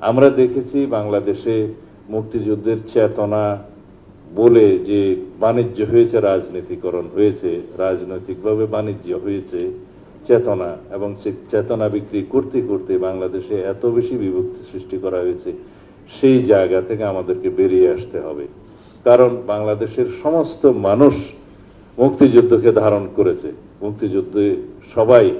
আমরা দেখেছি বাংলাদেশে মুক্তিযুদ্ধের চেতনা বলে যে বাণিজ্য হয়েছে, রাজনীতিকরণ হয়েছে, রাজনৈতিকভাবে বাণিজ্য হয়েছে, চেতনা এবং সে চেতনা বিক্রি করতে করতে বাংলাদেশে এত বেশি বিভক্তি সৃষ্টি করা হয়েছে, সেই জায়গা থেকে আমাদেরকে বেরিয়ে আসতে হবে। কারণ বাংলাদেশের সমস্ত মানুষ মুক্তিযুদ্ধকে ধারণ করেছে। মুক্তিযুদ্ধে সবাই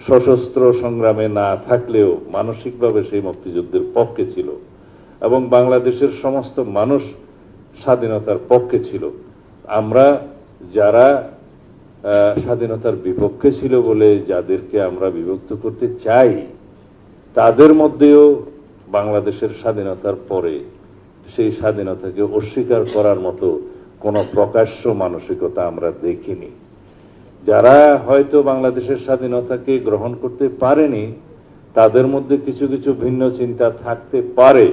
সশস্ত্র সংগ্রামে না থাকলেও মানসিকভাবে সেই মুক্তিযুদ্ধের পক্ষে ছিল এবং বাংলাদেশের সমস্ত মানুষ স্বাধীনতার পক্ষে ছিল। আমরা যারা স্বাধীনতার বিপক্ষে ছিল বলে যাদেরকে আমরা বিভক্ত করতে চাই, তাদের মধ্যেও বাংলাদেশের স্বাধীনতার পরে সেই স্বাধীনতাকে অস্বীকার করার মতো কোনো প্রকাশ্য মানসিকতা আমরা দেখিনি। যারা হয়তো বাংলাদেশের স্বাধীনতাকে গ্রহণ করতে পারেনি, তাদের মধ্যে কিছু কিছু ভিন্ন চিন্তা থাকতে পারে।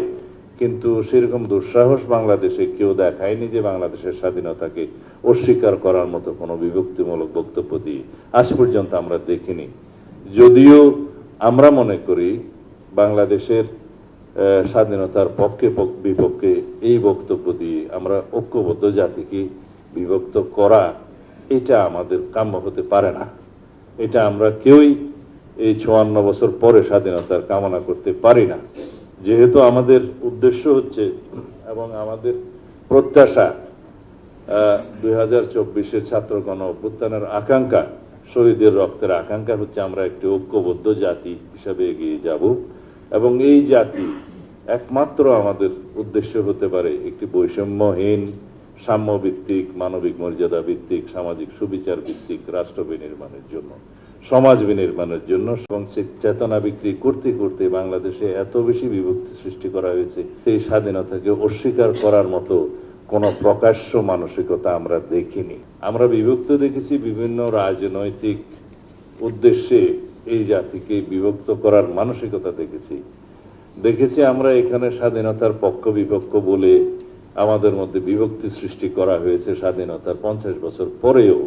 কিন্তু সেরকম দুঃসাহস বাংলাদেশে কেউ দেখায়নি যে বাংলাদেশের স্বাধীনতাকে অস্বীকার করার মতো কোনো বিভক্তিমূলক বক্তব্য দিয়ে আজ পর্যন্ত আমরা দেখিনি। যদিও আমরা মনে করি বাংলাদেশের স্বাধীনতার পক্ষে পক- বিপক্ষে এই বক্তব্য দিয়ে আমরা ঐক্যবদ্ধ জাতিকে বিভক্ত করা এটা আমাদের কাম্য হতে পারে না। এটা আমরা কেউই এই চুয়ান্ন বছর পরে স্বাধীনতার কামনা করতে পারি না। যেহেতু আমাদের উদ্দেশ্য হচ্ছে এবং আমাদের প্রত্যাশা দুই হাজার চব্বিশের ছাত্র গণ অভ্যুত্থানের আকাঙ্ক্ষা, শহীদের রক্তের আকাঙ্ক্ষা হচ্ছে আমরা একটি ঐক্যবদ্ধ জাতি হিসাবে এগিয়ে যাব। এবং এই জাতি একমাত্র আমাদের উদ্দেশ্য হতে পারে একটি বৈষম্যহীন সাম্যভিত্তিক, মানবিক মর্যাদা ভিত্তিক, সামাজিক সুবিচার ভিত্তিক রাষ্ট্র বিনির্মাণের জন্য, সমাজ বিনির্মাণের জন্য এবং চেতনা বিক্রি করতে করতে বাংলাদেশে এত বেশি বিভক্তি সৃষ্টি করা হয়েছে, সেই স্বাধীনতাকে অস্বীকার করার মতো কোনো প্রকাশ্য মানসিকতা আমরা দেখিনি। আমরা বিভক্ত দেখেছি বিভিন্ন রাজনৈতিক উদ্দেশ্যে এই জাতিকে বিভক্ত করার মানসিকতা দেখেছি। দেখেছি আমরা এখানে স্বাধীনতার পক্ষ বিপক্ষ বলে আমাদের মধ্যে বিভক্তি সৃষ্টি করা হয়েছে স্বাধীনতার পঞ্চাশ বছর পরেও।